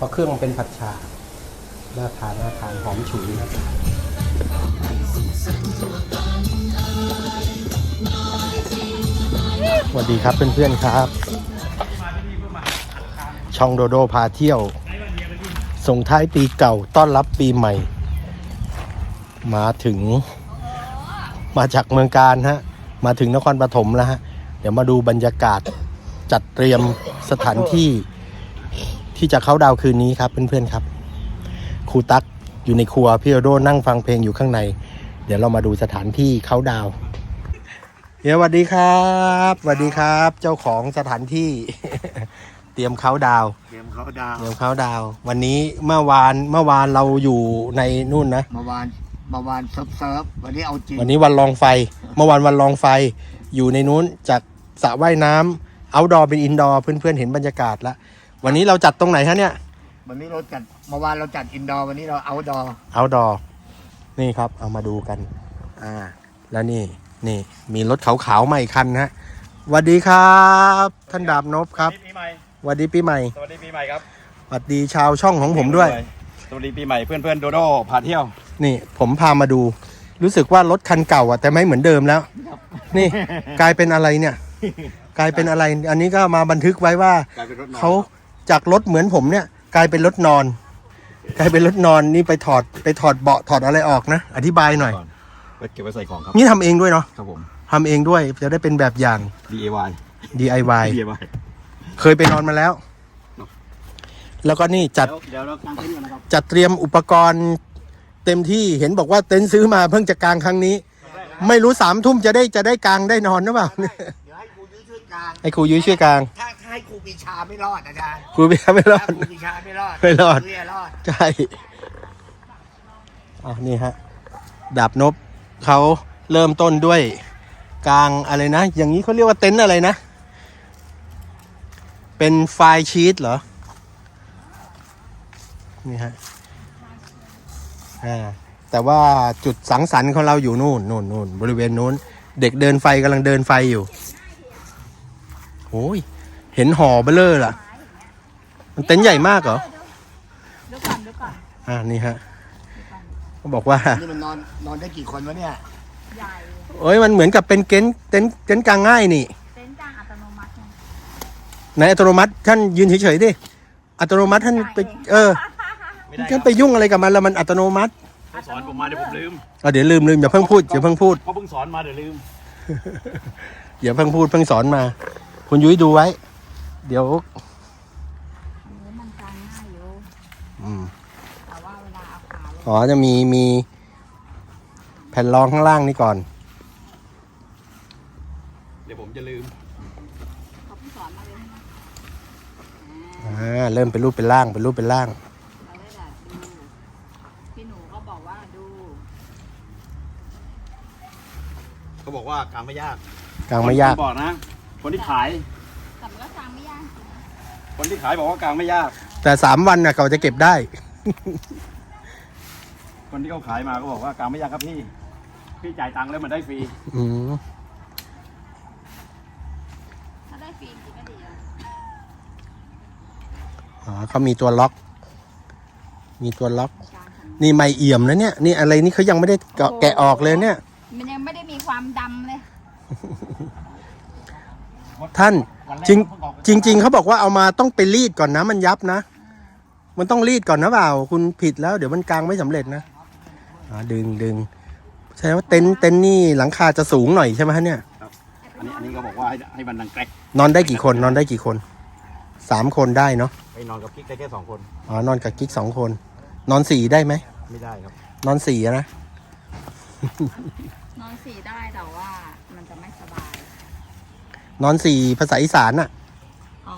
เพราะเครื่องมันเป็นผัดชาน่าทานน่าทานหอมฉุยครับสวัสดีครับเพื่อนๆครับ ช่องโดโดพาเที่ยว ส่งท้ายปีเก่าต้อนรับปีใหม่ มาถึง มาจากเมืองการฮะ มาถึงนครปฐมแล้วฮะ เดี๋ยวมาดูบรรยากาศจัดเตรียมสถานที่ ที่จะเข้าดาวน์คืนนี้ครับเพื่อนๆครับครูตั๊กอยู่ในครัวพี่โอโดนั่งฟังเพลงอยู่ข้างใน เดี๋ยวเรามาดูสถานที่เข้าดาวน์เฮียสวัสดีครับสวัสดีครับ เจ้าของสถานที่ เตรียมเข้าดาวน์เตรียมเขาดาวเตรียมเข้าดาวน์วันนี้เมื่อวานเมื่อวานเราอยู่ในนู่นนะเมื่อวานเมื่อวานเซิร์ฟเซิร์ฟวันนี้เอาจริงวันนี้วันลองไฟ เมื่อวานวันลองไฟ อยู่ในนู้นจากสระว่ายน้ำเอาดอเป็นอินดอร์เพื่อนๆเห็นบรรยากาศแล้ว วันนี้เราจัดตรงไหนฮะเนี่ย วันนี้เราจัดเมื่อวานเราจัดอินดอร์วันนี้เราเอาดอร์เอาดอนี่ครับ เอามาดูกัน อ่า แล้วนี่ นี่ มีรถขาวๆใหม่คันนะฮะสวัสดีครับ ท่านดาบนพครับสวัสดีปีใหม่สวัสดีปีใหม่สวัสดีปีใหม่ครับสวัสดีชาวช่องของผมด้วย สวัสดีปีใหม่เพื่อนเพื่อนๆโดโดพาเที่ยว นี่ผมพามาดู รู้สึกว่ารถคันเก่าอะแต่ไม่เหมือนเดิมแล้ว นี่กลายเป็นอะไรเนี่ย กลายเป็นอะไร อันนี้ก็มาบันทึกไว้ว่ากลายเป็นรถนอนเขา จากรถเหมือนผมเนี่ย กลายเป็นรถนอน กลายเป็นรถนอนนี่ไปถอดไปถอดเบาะถอดอะไรออกนะ อธิบายหน่อย ก่อนไว้เก็บไว้ใส่ของครับ นี่ทำเองด้วยเนาะครับผม ทำเองด้วยจะได้เป็นแบบอย่าง DIY DIY DIY เคยไปนอนมาแล้ว แล้วก็นี่จัดเดี๋ยวเรากางเต็นท์กันนะครับจัดเตรียมอุปกรณ์เต็มที่เห็นบอกว่าเต็นท์ซื้อมาเพิ่งจะกางครั้งนี้ ไม่รู้สามทุ่มจะได้จะได้กางได้นอนหรือเปล่า กลางให้ครูยุ้ยช่วยกาง ถ้าถ้าให้ครูปีชาไม่รอดอาจารย์ครูไม่ไม่รอถ้าด ครูปีชาไม่รอดไม่รอดเรียรอด ใช่อะนี่ฮะ ดาบนบเขาเริ่มต้นด้วยกลางอะไรนะ อย่างนี้เขาเรียกว่าเต็นท์อะไรนะ เป็นไฟล์ชีตเหรอ นี่ฮะ อ่า แต่ว่าจุดสังสรรค์ของเราอยู่นู่นนู่นนู่นบริเวณนู้น เด็กเดินไฟกำลังเดินไฟอยู่ โอ้ยเห็นห่อเบลเลอร์ล่ะ มันเต็นท์ใหญ่มากเหรอเดี๋ยวก่อนเดี๋ยวก่อนอ่านี่ฮะเขาบอกว่านี่มันนอนนอนได้กี่คนวะเนี่ยใหญ่เอ้ยมันเหมือนกับเป็นเต็นท์เต็นท์เต็นท์กลางง่ายนี่เต็นท์กลางอัตโนมัติไงในอัตโนมัติท่านยืนเฉยๆดิอัตโนมัติท่านไปเออไม่ได้คท่ารันบไปยุ่งอะไรกับมันแล้วมันอัตโนมัติเพิ่งสอนผมมาเดี๋ยวผมลืมอะเดี๋ยวลืมลืมอย่าเพิ่งพูดอย่าเพิ่งพูดเขาเพิ่งสอนมาเดี๋ยวลืม อย่าเพิ่งพูดเพิ่งสอนมา คุณยุ้ยดูไว้ เดี๋ยวเนื้อมันกลางง่ายอยู่อืมแต่ว่าเวลาเอาขาลงอ๋อจะมีมี แผ่นรองข้างล่างนี่ก่อน เดี๋ยวผมจะลืม เขาเพิ่งสอนมาเลยใช่ไหมอ่าเริ่มเป็นรูปเป็นร่างเป็นรูปเป็นร่าง เราได้แบบดูพี่หนูก็บอกว่าดูเขาบอกว่ากางไม่ยากกลางไม่ยากคนบอกนะ คนที่ขาย แต่มันก็กลางไม่ยากคนที่ขายบอกว่ากางไม่ยาก แต่สามวันน่ะเขาจะเก็บได้ คนที่เขาขายมาก็บอกว่ากางไม่ยากครับพี่ พี่จ่ายตังค์แล้วมันได้ฟรี อืมถ้าได้ฟรีจริงก็ดีอะอ๋อเขามีตัวล็อก มีตัวล็อก กลางของนี่ไม่เอี่ยมนะเนี่ย นี่อะไรนี่เขายังไม่ได้แกะแกะออกเลยเนี่ย มันยังไม่ได้มีความดำเลย ท่านวันแรกจริงเพิ่ออกจริงๆเขาบอกว่าเอามาต้องไปรีดก่อนนะ มันยับนะ มันต้องรีดก่อนนะเปล่า คุณผิดแล้ว เดี๋ยวมันกลางไม่สำเร็จนะอ่าดึงดึงแสดงว่าเต็นท์เต็นท์นี่หลังคาจะสูงหน่อยใช่ไหมฮะเนี่ยอันนี้อันนี้ก็บอกว่าให้ให้มันดังแกรกนอนได้กี่คนนอนได้กี่คนสามคนได้เนาะไปนอนกับกิ๊กได้แค่สองคนอ๋อนอนกับกิ๊กสองคน นอนสี่ได้ไหมไม่ได้ครับ นอนสี่อะนะนอนสีได้แต่ว่ามันจะไม่สบาย นอนสี่ภาษาอีสานอะอ๋อ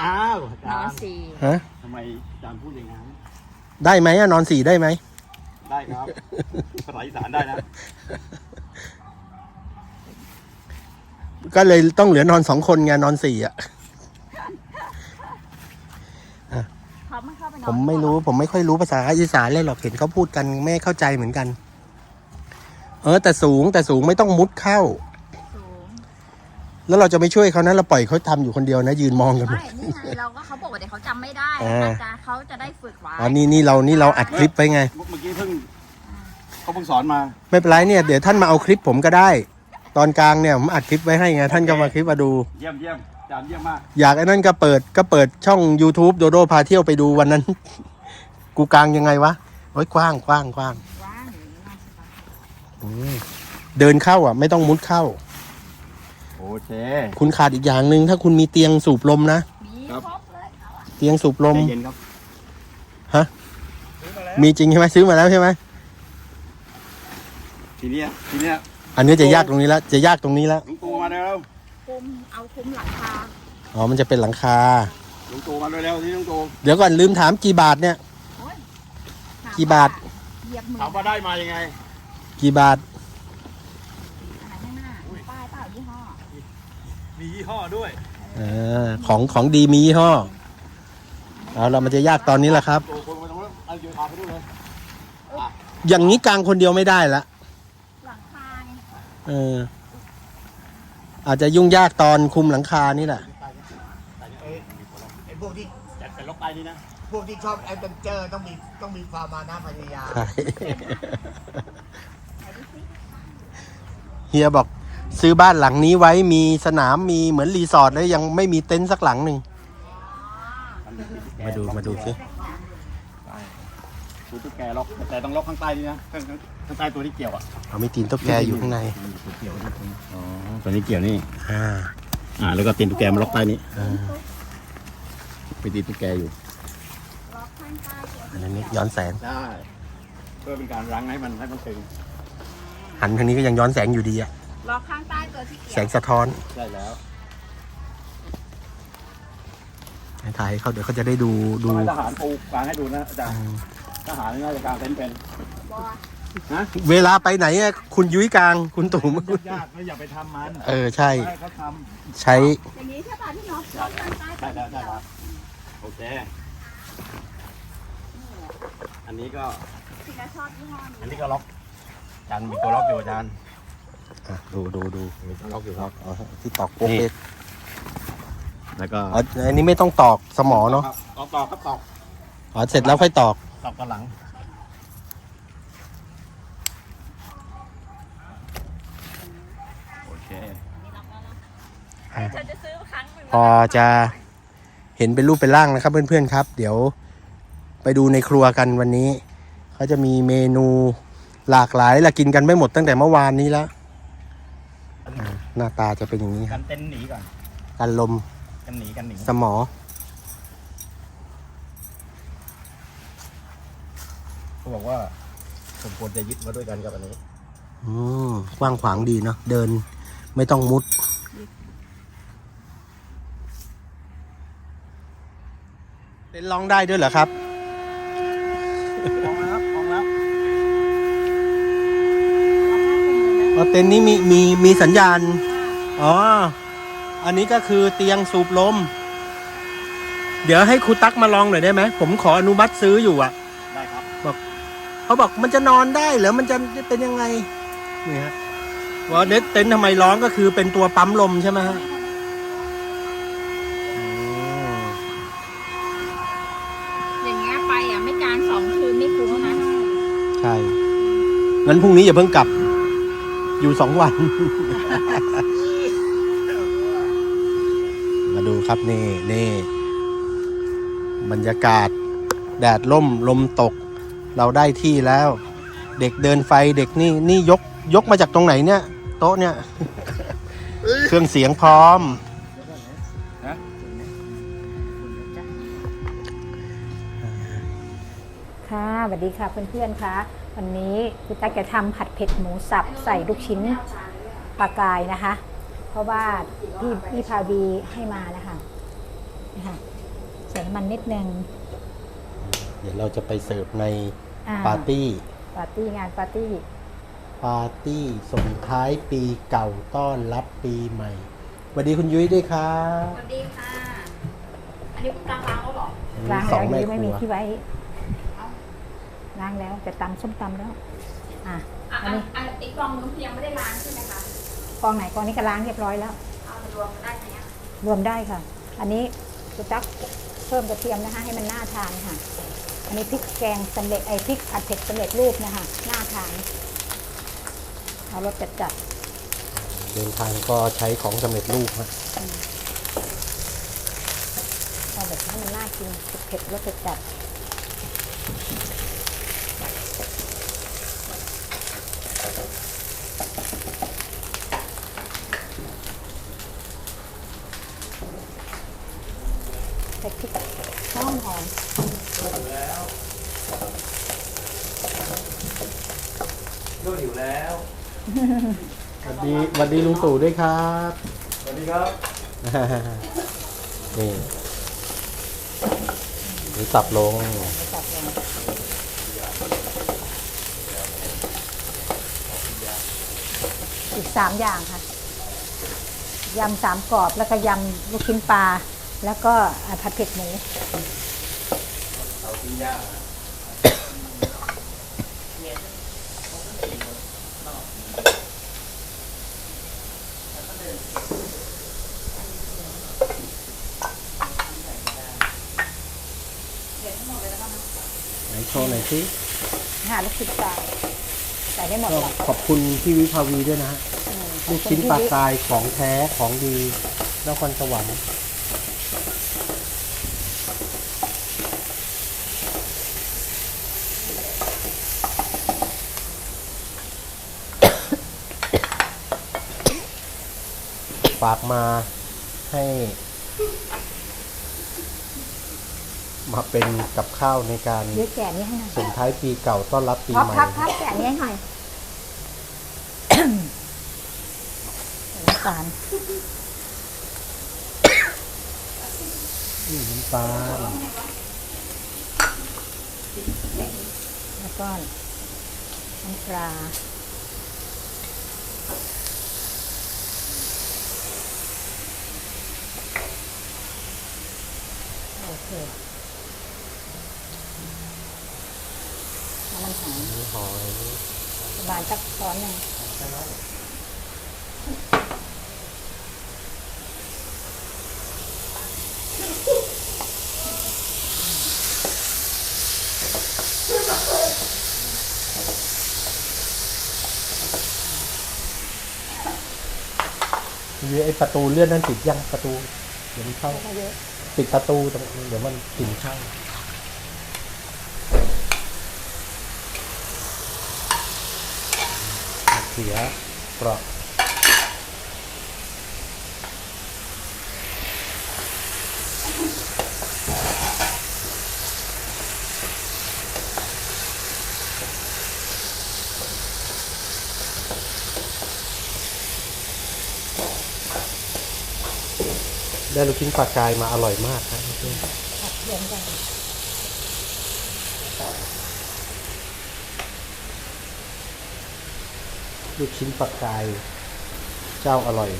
อ้าวอานอนจารย์สีฮะ ทำไมอาจารย์พูดอย่างนั้น ได้ไหมอะนอนสี่ได้ไหม ได้ครับ ภาษาอีสานได้นะ ก็เลยต้องเหลือนอนสองคนไงนอนสี่อะเขาไม่เข้าไปนอนผมไม่รู้ ผมไม่ค่อยรู้ภาษาอีสานเลยหรอกเห็นเขาพูดกันไม่เข้าใจเหมือนกัน เออ แต่สูงแต่สูงไม่ต้องมุดเข้าสูง แล้วเราจะไม่ช่วยเขานะเราปล่อยเขาทำอยู่คนเดียวนะ ยืนมองกันหมด ไม่นี่ไงเราก็เขาบอกว่าเดี๋ยวเขาจำไม่ได้อ่า อาจารย์เขาจะได้ฝึกไว้อ๋อนี่นี่เรานี่เราอัดคลิปไปไง เมื่อกี้เพิ่งเขาเพิ่งสอนมาไม่เป็นไรเนี่ยเดี๋ยวท่านมาเอาคลิปผมก็ได้ ตอนกลางเนี่ยผมอัดคลิปไว้ให้ไงท่านก็มาคลิปมาดู เยี่ยมเยี่ยมอาจารย์เยี่ยมมากอยากไอ้นั่นก็เปิดก็เปิดช่อง YouTube โดโดพาเที่ยวไปดูวันนั้น กูกลางยังไงวะโอ้ยกว้างกว้างกว้างว่างอย่างนี้น่าสบายอืมเดินเข้าอะ ไม่ต้องมุดเข้า โอเค คุณขาดอีกอย่างหนึ่งถ้าคุณมีเตียงสูบลมนะมีครับ ครบเลยเอาอะเตียงสูบลม ใจเย็นครับฮะมีจริงใช่ไหมซื้อมาแล้วใช่ไหมทีเนี้ยทีเนี้ยอันนี้จะยากตรงนี้แล้วจะยากตรงนี้แล้วลุงตู่มาเร็วคุมเอาคุมหลังคาอ๋อมันจะเป็นหลังคาลุงตู่มาเร็วๆที่ลุงตู่เดี๋ยวก่อนลืมถามกี่บาทเนี่ย โอ้ยถมกี่บาทเหยียบมือถามว่าได้มายังไง กี่บาท อันไหนข้างหน้าป้ายเปล่ายี่ห้อ มียี่ห้อด้วยเออของของดีมียี่ห้อเอาเรามันจะยากตอนนี้แหละครับตู่คนมาตรงนั้นเอาอยู่พาไปดูเลยอย่างนี้กลางคนเดียวไม่ได้ละหลังคาไงเออ อาจจะยุ่งยากตอนคุมหลังคานี่แหละ ไอ้ไอ้พวกที่จัดเป็นล็อกไปนี่นะ พวกที่ชอบแอดเวนเจอร์ต้องมีต้องมีความมานะพยายามใช่เฮียบอก ซื้อบ้านหลังนี้ไว้มีสนามมีเหมือนรีสอร์ทแล้วยังไม่มีเต็นท์สักหลังหนึ่งมาดูมาดูสิดูตุ๊กแกล็อกแต่ต้องล็อกข้างใต้นี่นะข้างข้างข้างใต้ตัวที่เกี่ยวอะเอามีตีนตุ๊กแกอยู่ข้างในตัวเกี่ยวนี่อ๋อตัวนี้เกี่ยวนี่อ่าอ่าแล้วก็ตีนตุ๊กแกมาล็อกใต้นี้อ่าไปตีนตุ๊กแกอยู่ล็อกข้างใต้เกี่ยวอันนี้ย้อนแสงได้เพื่อเป็นการรั้งให้มันให้มันตึงหันทางนี้ก็ยังย้อนแสงอยู่ดีอะ ล็อกข้างใต้ตัวที่แสเกี่ยวงสะท้อนใช่แล้วให้ถ่ายให้เขาเดี๋ยวเขาจะได้ดูดูต้องให้ทหารปูกลางให้ดูนะอาจารอืย์มทหารนี่น่าจะกลางเต็นท์เป็นบอฮะเวลาไปไหนอะคุณยุ้ยกลางคุณตู่ไม่ยากไม่อย่าไปทำมันเออใช่ให้เขาทใช้อย่างนี้ใช่ป่ะที่ล็อกล็อกข้างใต้ำตัได้วแล้วที่ได้เกี่ยวแล้วโอเคอันนี้ก็ที่เราชอบยี่ห้ออันนี้นี้ก็ล็อกอาจารย์มีตัวล็อกอยู่อาจารย์ อะดูดูดูมีตัวล็อกอยู่ครับอ๋อที่ตอกโป๊กเล็กแล้วก็อ๋ออันนี้ไม่ต้องตอกสมอเนาะตอกตอกครับตอกอ๋อเสร็จแล้วค่อยตอกตอกกันหลังโอเคเธอจะซื้อครั้งหนึ่งพอจะเห็นเป็นรูปเป็นร่างนะครับ เพื่อนๆครับ เดี๋ยวไปดูในครัวกันวันนี้เขาจะมีเมนูหลากหลายละกินกันไม่หมดตั้งแต่เมื่อวานนี้แล้วอ่า หน้าตาจะเป็นอย่างนี้คกัรับนเต็นท์หนีก่อน กันลมกันหนีกันหนีสมอ เขาบอกว่าสมควรจะยึดมาด้วยกันกับอันนี้ อืมกว้างขวางดีเนาะเดินไม่ต้องมุด เต้นร้องได้ด้วยเหรอครับ มองแล้วครับมองแล้ว อ๋อเต็นท์นี้มีมีมีสัญญาณ อ๋อ อันนี้ก็คือเตียงสูบลม เดี๋ยวให้ครูตั๊กมาลองหน่อยได้ไหม ผมขออนุมัติซื้ออยู่อะ ได้ครับเขาบอกมันจะนอนได้เหรอมันจะเป็นยังไง นี่ฮะว่าเน็ตเต็นท์ทำไมร้องก็คือเป็นตัวปั๊มลมใช่ไหมฮะอืมอย่างเงี้ยไปอะไม่กลางสองคืนไม่คุ้มนะ ใช่ งั้นพรุ่งนี้อย่าเพิ่งกลับ อยู่สองวัน มาดูครับนี่นี่บรรยากาศ แดดล่มลมตก เราได้ที่แล้ว เด็กเดินไฟเด็กนี่นี่ยกยกมาจากตรงไหนเนี่ย โต๊ะเนี่ย เครื่องเสียงพร้อม ค่ะสวัสดีค่ะเพื่อนๆคะ วันนี้คุณตั๊กจะทำผัดเผ็ดหมูสับใส่ลูกชิ้นปลากายนะคะ เพราะว่าพี่พี่พาวีให้มานะคะนะคะใส่น้ำมันนิดนึงเดี๋ยวเราจะไปเสิร์ฟในอ่ปาร์ตี้ ปาร์ตี้งานปาร์ตี้ปาร์ตี้ส่งท้ายปีเก่าต้อนรับปีใหม่สวัสดีคุณยุ้ยด้วยครับสวัสดีค่ะ อันนี้คุณกลางล้างแล้วเหรอล้างสอแล้วงแม่ยังไม่คมีรัวที่ไว้ ล้างแล้วจะตำส้มตำแล้ว อะอะอันอันนี้อันอีกกล่องนึงยังไม่ได้ล้างใช่ไหมคะกองไหนกองนี้ก็ล้างเรียบร้อยแล้ว เอาเรวมได้ไหมอะรวมได้ค่ะ อันนี้คุณตั๊กเพิ่มกระเทียมนะคะให้มันน่าทานค่ะ อันนี้พริกแกงสำเร็จไอ้พริกผัดเผ็ดสำเร็จรูปนะคะน่าทานเอารสจัดจัดเดินทางก็ใช้ของสำเร็จรูปฮะๆเอาแบบให้มันน่ากินเผ็ดๆรสจัดจัดใส่พริกหอมหอม ส วัสดีสวัสดีลุงตู่ด้วยครับ สวัสดีครับ นี่หรือสับลงไปจัดลง อีกสามอย่างค่ะ ยำสามกรอบแล้วก็ยำลูกชิ้นปลา แล้วก็อ่าผัดเผ็ดหมูไหนโชว์หน่อย สิหาลูกชิ้นปลาใส่ได้หมดก็แหละขอบคุณพี่วิภาวีด้วยนะฮะอืมลูกชิ้นปลากายของแท้ของดีนครสวรรค์ฝากมาให้ มาเป็นกับข้าวในการเดี๋ยวแกะนี้ให้หน่อยส่งท้ายปีเก่าต้อนรับปีพับใหม่พับพับแกะนี้ให้หน่อยใส่น้ำตาลนี่น้ำตาลแล้วก็น้ำปลาโอเคน้ำมันหอย หอย ประมาณสักช้อนหนึ่งมีไอประตูเลื่อนนั่นติดยังประตู เดี๋ยวมันเข้าไม่เยอะปิดประตูตรงเดี๋ยวมันกลิ่นเข้า สียเปราะได้ลูกชิ้นปลากายมาอร่อยมากครับเพื่อน ผัดรวมกัน ลูกชิ้นปลากาย เจ้าอร่อย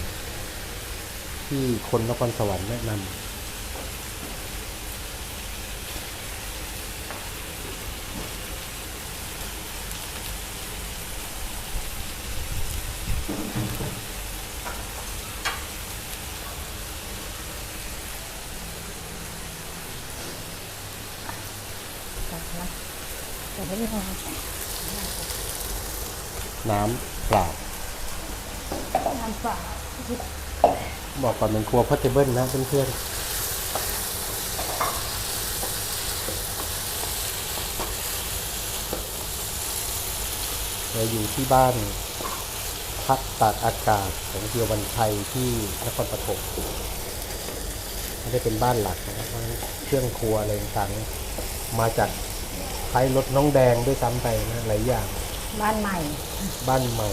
ที่คนนครสวรรค์แนะนำน้ำ เปล่าน้ำเปล่าบอกก่อนเป็นครัวพอเทเบิลนะเพื่อนๆเราอยู่ที่บ้านพักตากอากาศของเดียววันชัยที่นครปฐมไม่ได้เป็นบ้านหลักนะครับเพราะฉะนั้นเครื่องครัวอะไรต่างๆมาจากใช้รถน้องแดงด้วยซ้ำไปนะหลายอย่าง บ้านใหม่ บ้านใหม่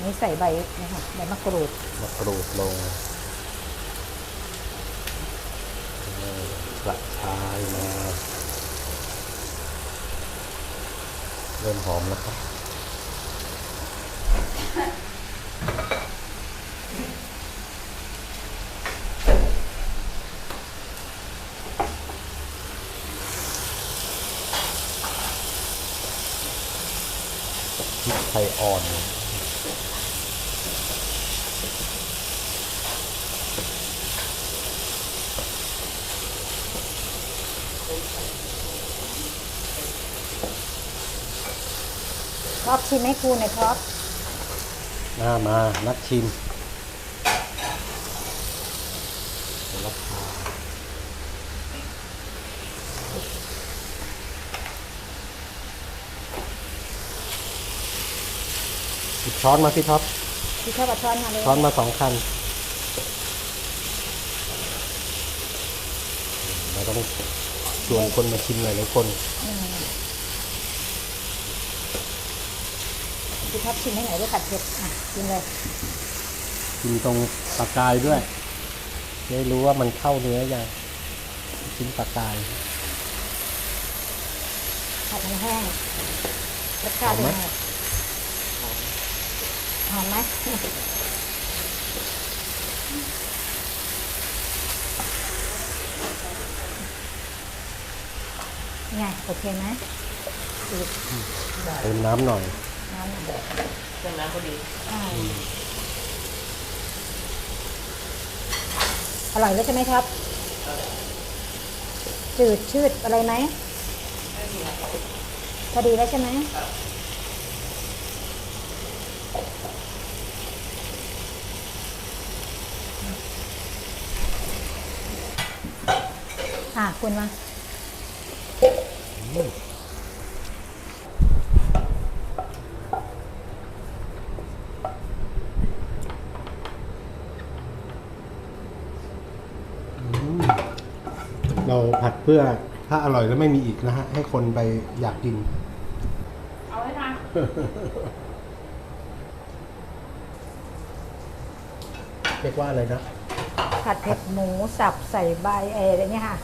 นี่ใส่ใบนะคะใบมะกรูดมากรูดลงเออกระชายมาเริ่มหอมแล้วครับ ไข่อ่อนชอบชิมให้ครูหน่อยครับมามานักชิม ช้อนมาพี่ท็อปพี่ชอบเอาช้อนมาเลยช้อนมาสองคันเราต้องชวนคนมาชิมหลายหลายคนพี่ชอบชิมให้หน่อยด้วยผัดเผ็ดอะชิมเลยชิมตรงปลากายด้วยจะได้รู้ว่ามันเข้าเนื้อยังชิ้นปลากายผัดให้แห้งรสชาติเป็นไง หอมไหมไงโอเคไหมอีกเติมน้ำหน่อย น้ำหน่อยเครื่องน้ำก็ดีอร่อยแล้วใช่ไหมครับ จืดชืดอะไรไหมพอดีแล้วใช่ไหม อะคุณมาเราผัดเพื่อถ้าอร่อยแล้วไม่มีอีกนะฮะ ให้คนไปอยากกิน เอาไว้ทานเรียกว่าอะไรนะ ผัดเผ็ดหมูสับใส่ใบเอออะไรเนี่ยค่ะ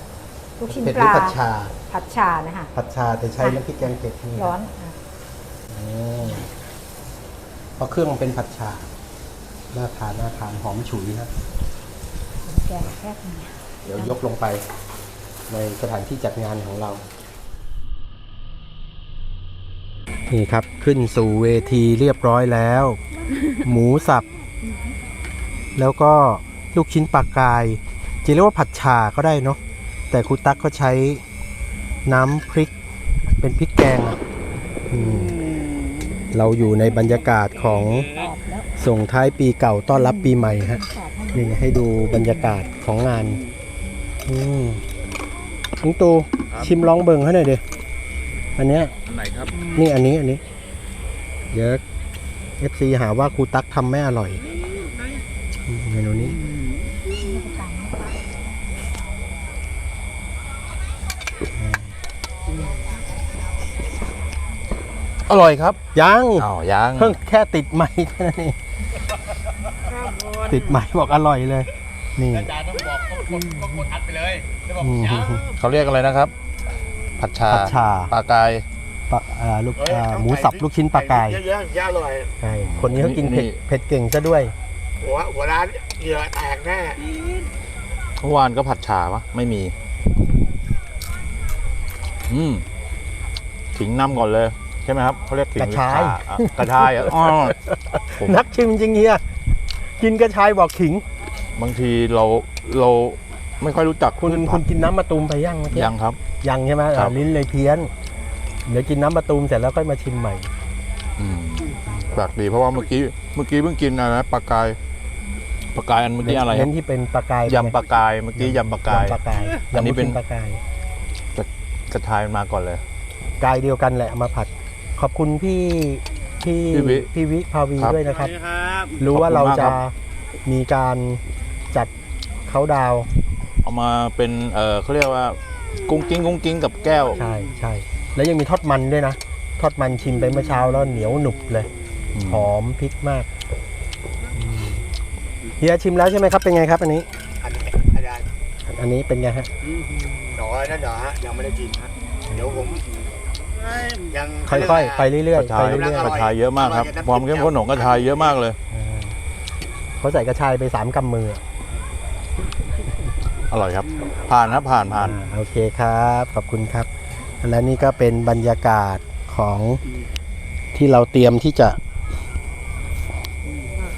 ลูกชิ้นเผ็ดปหรือลาผัดชา ผัดชานะคะ ผัดชาแต่ใช้น้ำพริกแกงเผ็ดนี่ร้อนอะอืมเพราะเครื่องมันเป็นผัดชาน่าทานน่าทานหอมฉุยนะแกงแค่นี้เดี๋ยวยกลงไป ในสถานที่จัดงานของเรา นี่ครับขึ้นสู่เวทีเรียบร้อยแล้ว หมูสับ แล้วก็ลูกชิ้นปลากายจะเรียกว่าผัดชาก็ได้เนาะ แต่ครูตั๊กก็ใช้น้ำพริกเป็นพริกแกงอะอืมเราอยู่ในบรรยากาศของตอบแล้วส่งท้ายปีเก่าต้อนรับปีใหม่ฮะตอบให้นี่ให้ดูบรรยากาศของงานอืมลุงตูชิมลองเบิ่งให้หน่อยดิอันเนี้ยไหนครับ นี่อันนี้อันนี้เดี๋ยวเอฟซีหาว่าครูตั๊กทำไม่อร่อยอืมเมนูนี้ อร่อยครับ ยังอ้าวยังเพิ่งแค่ติดไม้แค่นั้นเองติดไม้บอกอร่อยเลย นี่อาจารย์ต้องบอกต้องกดต้องกดอัดไปเลยจะบอกอืมยังเขาเรียกอะไรนะครับ ผัดชาผัดชา ปลากายปลาอ่าลูกอ่าหมูสับลูกชิ้นปลากายเยอะๆย่าอร่อยใช่คนนี้เขากินเผ็ดนี่เผ็ดเก่งซะด้วย หัวหัวร้านเหยื่อแตกแน่เมื่อวานก็ผัดชาปะไม่มี อืมขิงน้ำก่อนเลย ใช่ไหมครับเขาเรียกขิงกระชายหรืออะกระชายอะอ๋อผมนักชิมจริงเฮียกินกระชายบอกขิง บางทีเราเราไม่ค่อยรู้จักคุณพืชคุผัณกกินน้ำมะตูมไปย่างเมื่อกี้ยังครับ ยังใช่ไหมครับ อ่าลิ้นเลยเพี้ยน เดี๋ยวกินน้ำมะตูมเสร็จแล้วค่อยมาชิมใหม่ อืมแปลกดีเพราะว่าเมื่อกี้เมื่อกี้เพิ่งกินอะไรนะปลากายปลากายอันเมื่อกี้อะไรเน้นที่เป็นปลากายยำปลากายเมื่อกี้ยำปลากาย ยำปลากายอันนี้ยำลูกเป็นชิ้ปลากายกระชายมาก่อนเลย กายเดียวกันแหละเอามาผัด ขอบคุณพี่พี่พี่วิพี่วิภาวีครับ ด้วยนะครับรู้ว่าขอบคุณเรามากคจะรับมีการจัดเขาดาวน์เอามาเป็นเออเขาเรียกว่ากุ้งกิ้งกุ้งกิ้งกับแก้ว ใช่ใช่แล้วยังมีทอดมันด้วยนะ ทอดมันชิมไปเมื่อเช้าแล้วเหนียวหนุบเลย อืม หอมพริกมากอืมเฮียชิมแล้วใช่ไหมครับ เป็นไงครับ อันนี้ อันนี้อาจารย์อันนี้เป็นไงฮะ หนอนั่นเหรอฮะยังไม่ได้กินฮะเดี๋ยวผมยัง ค่อยๆ ไปเรื่อยกระๆชาไปยเรื่อยกระชายเยอะมากครับอร่อยความเข้มข้นของกระชายเยอะมากเลยๆอ่าเขาใส่กระชายไปสามกำมืออะอร่อยครับ ผ่านครับผ่านผ่านอ่าโอเคครับ ขอบคุณครับ และนี่ก็เป็นบรรยากาศของที่เราเตรียมที่จะ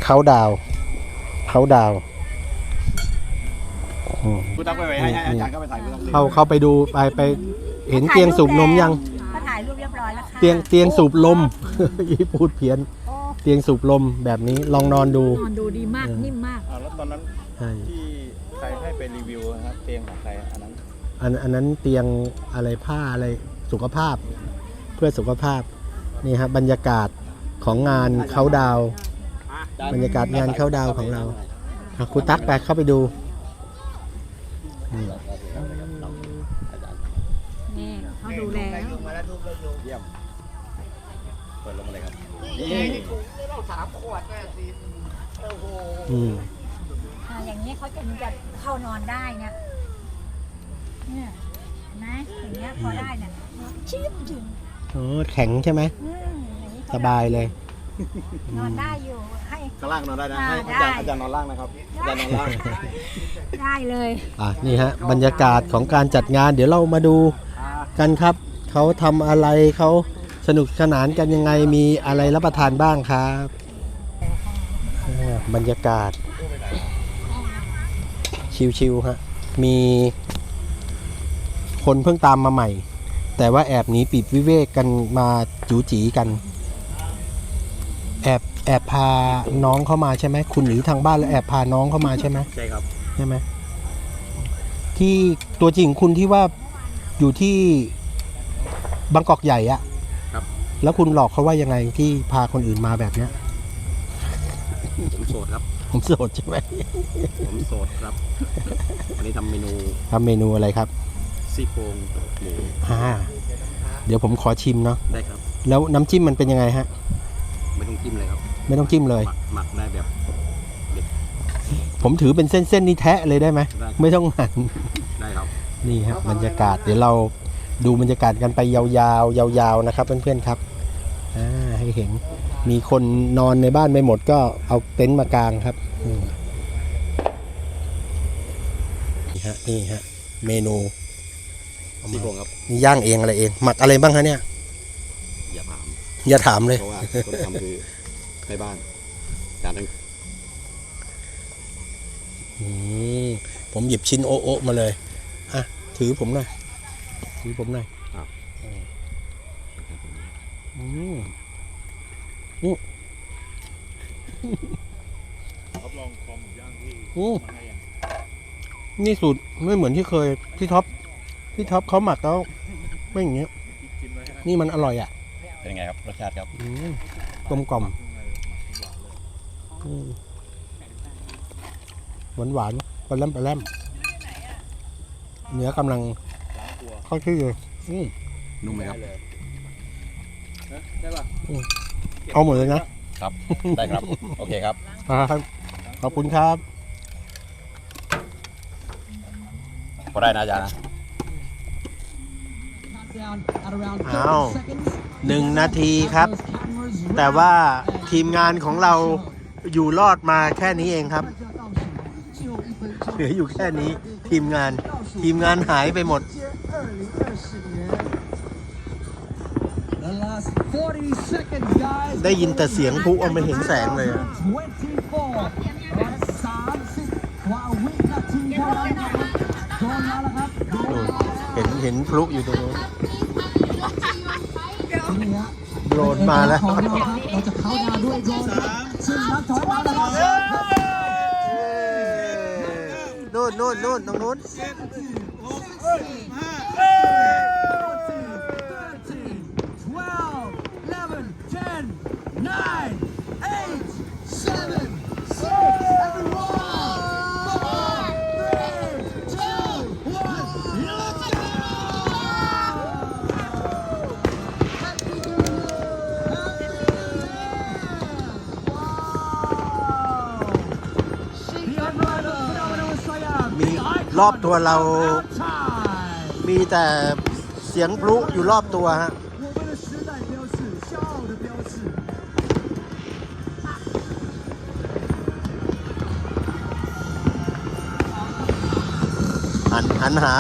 เขาดาวน์เขาดาวน์อืมคุณตักไปไว้ให้ให้อาจารย์ก็ไปถ่ายคุณตักเข้าเข้าไปดูไปไปเห็นเตียงสูบนมยังก็ถ่ายรูปเรียบร้อยแล้วค่ะเตียงเตียงสูบลม ยี่พูดเพี้ยนเตียงสูบลมแบบนี้ลองนอนดู นอนดูดีมาก นิ่มมาก อ่าแล้วตอนนั้นใช่ ที่ใครให้ไปรีวิวนะครับเตียงของใครอันนั้นอันอันนั้นเตียงอะไรผ้าอะไรสุขภาพเพื่อสุขภาพนี่ครับบรรยากาศของงานเขาดาวน์ บรรยากาศงานเขาดาวน์ของเรา อะครูตั๊กไปเข้าไปดูอืมนี่เขาดูแลเยี่ยมเปิดลงมาเลยครับอืมอ่าอย่างนี้เขาจะมันจะเข้านอนได้เนี่ยเนี่ยเห็นะอย่างเงี้ยพอได้เนี่ยชิบถึงโอ้แข็งใช่ไหมอืมอย่างนี้สบายเลย นอนได้อยู่ให้ ข้างล่างนอนได้นะอ่าให้อาจารย์ได้อาจารย์นอนล่างนะครับอาจารย์นอนล่าง ได้เลย อะนี่ฮะบรรยากาศของการจัดงานเดี๋ยวเรามาดูกันครับ เขาทำอะไรเขา สนุกสนานกันยังไงมีอะไรรับประทานบ้างครับอ่าบรรยากาศ ชิวๆฮะมีคนเพิ่งตามมาใหม่ แต่ว่าแอบหนีปีบวิเวกกันมาจูจีกัน แอบแอบพาน้องเข้ามาใช่ไหมคุณหนีทางบ้านแล้วแอบพาน้องเข้ามาใช่ไหมใช่ครับ ใช่ไหมที่ตัวจริงคุณที่ว่าอยู่ที่บางกอกใหญ่อะครับ แล้วคุณหลอกเขาว่ายังไงที่พาคนอื่นมาแบบเนี้ย ผมโสดครับ ผมโสดใช่ไหมผมโสดครับ วันนี้ทำเมนูทำเมนูอะไรครับ ซี่โครงหมูอ่า เดี๋ยวผมขอชิมเนาะได้ครับ แล้วน้ำจิ้มมันเป็นยังไงฮะ ไม่ต้องจิ้มเลยครับ ไม่ต้องจิ้มเลย หมักหมักได้แบบผมถือเป็นเส้นๆนี่แทะเลยได้ไหม ได้ไม่ต้องหั่น ได้ครับ นี่ฮะบรรยากาศเดี๋ยวเรา ดูบรรยากาศกันไปยาวๆยาวๆนะครับเพื่อนๆครับอ่าให้เห็นมีคนนอนในบ้านไม่หมดก็เอาเต็นท์มากางครับอืมนี่ฮะนี่ฮะเมนูซี่โครงครับนี่ย่างเองอะไรเอง หมักอะไรบ้างฮะเนี่ย อย่าถาม อย่าถามเลยเพราะว่าคนทำคือในบ้านจานทั้งอืมผมหยิบชิ้นโอ๊ะๆมาเลยอะถือผมหน่อย ถือผมหน่อยอืมอืมรับรองคอหมูย่างที่อืมนี่สูตรไม่เหมือนที่เคยที่ท็อปที่ท็อปเขาหมักแล้วไม่อย่างเงี้ยนี่มันอร่อยอะเป็นไงครับรสชาติครับอืมกลมกล่อมหวานหวานๆปลาแรมปลาแรมเนื้อกำลัง เข้าที่เลยอืมนุ่มไหมครับ ได้ป่ะเอาหมดเลยนะ ครับ ได้ครับ โอเคครับ ครับขอบคุณครับ พอได้นะอาจารย์นะ อ้าวหนึ่งนาทีครับ แต่ว่าทีมงานของเราอยู่รอดมาแค่นี้เองครับ เหลืออยู่แค่นี้ ทีมงาน ทีมงานหายไปหมด ได้ยินแต่เสียงพลุเอาไม่เห็นแสงเลยอะนู่นเห็นเห็นพลุอยู่ตรงนู้นโดรนมาแล้วเราจะเข้าดาวด้วยโดรนครับซึ่งนักถอยมาแล้วครับนู่นนู่นนู่นตรงนู้น รอบตัวเรามีแต่เสียงพลุอยู่รอบตัวฮะหันหันหา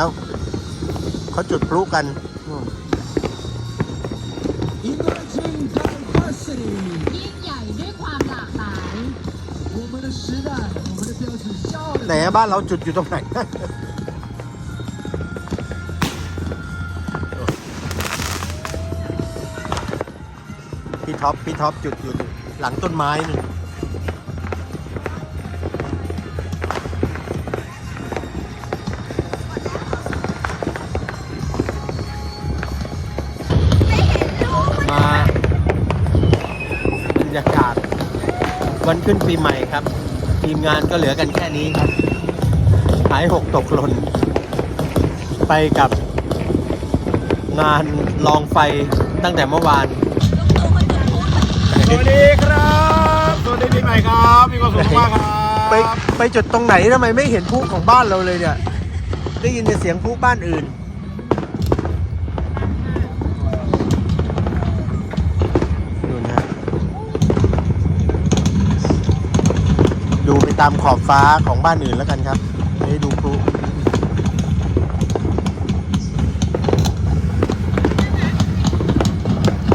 เขาจุดพลุกัน ไหนอะบ้านเราจุดอยู่ตรงไหนพี่ท็อปพี่ท็อปจุดอยู่หลังต้นไม้นึงมาบรรยากาศวันขึ้นปีใหม่ครับ ทีมงานก็เหลือกันแค่นี้ครับหายหกตกหล่นไปกับงานลองไฟตั้งแต่เมื่อวาน สวัสดีครับ สวัสดีปีใหม่ครับ มีความสุขมากครับไปไปจุดตรงไหนทำไมไม่เห็นผู้ของบ้านเราเลยเนี่ย ได้ยินแต่เสียงผู้บ้านอื่น ตามขอบฟ้าของบ้านอื่นแล้วกันครับไม่ได้ดูพลุ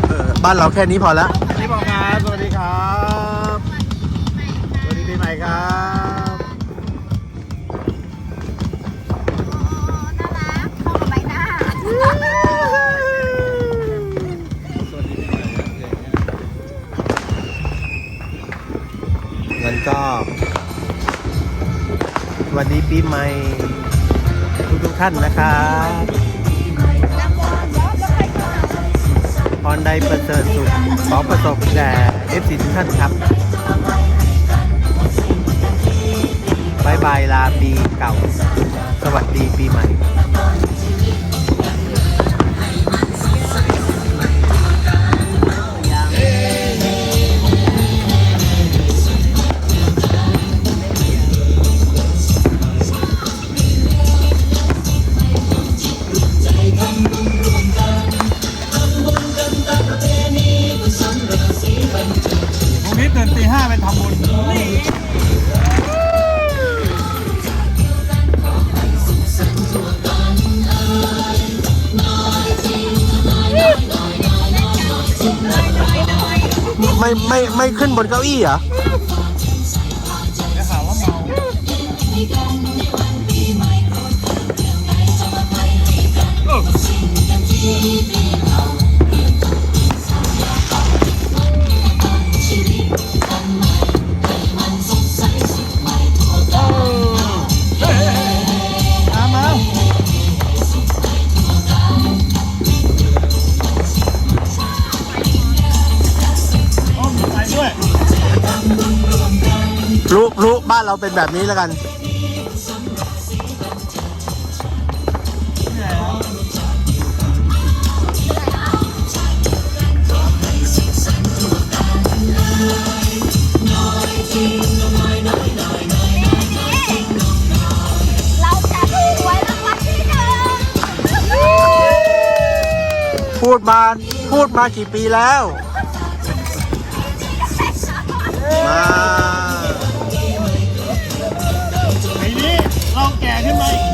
เออบ้านเราแค่นี้พอแล้วพี่บอกครับ สวัสดีครับ สวัสดีปีใหม่ครับงั้นก็ส วัสดีปีใหม่ทุกทุกท่านนะครับพรใดประเสริฐสุขขอประสบแด่เอฟซีทุกท่านครับบายบายลาปีเก่า สวัสดีปีใหม่ ไปทำบุญไม่ไม่ไม่ขึ้นบนเก้าอี้เหรอ รู้รู้บ้านเราเป็นแบบนี้แล้วกัน เราจะถูกหวยรางวัลที่หนึ่งพูดมาพูดมากี่ปีแล้ว มา ปีนี้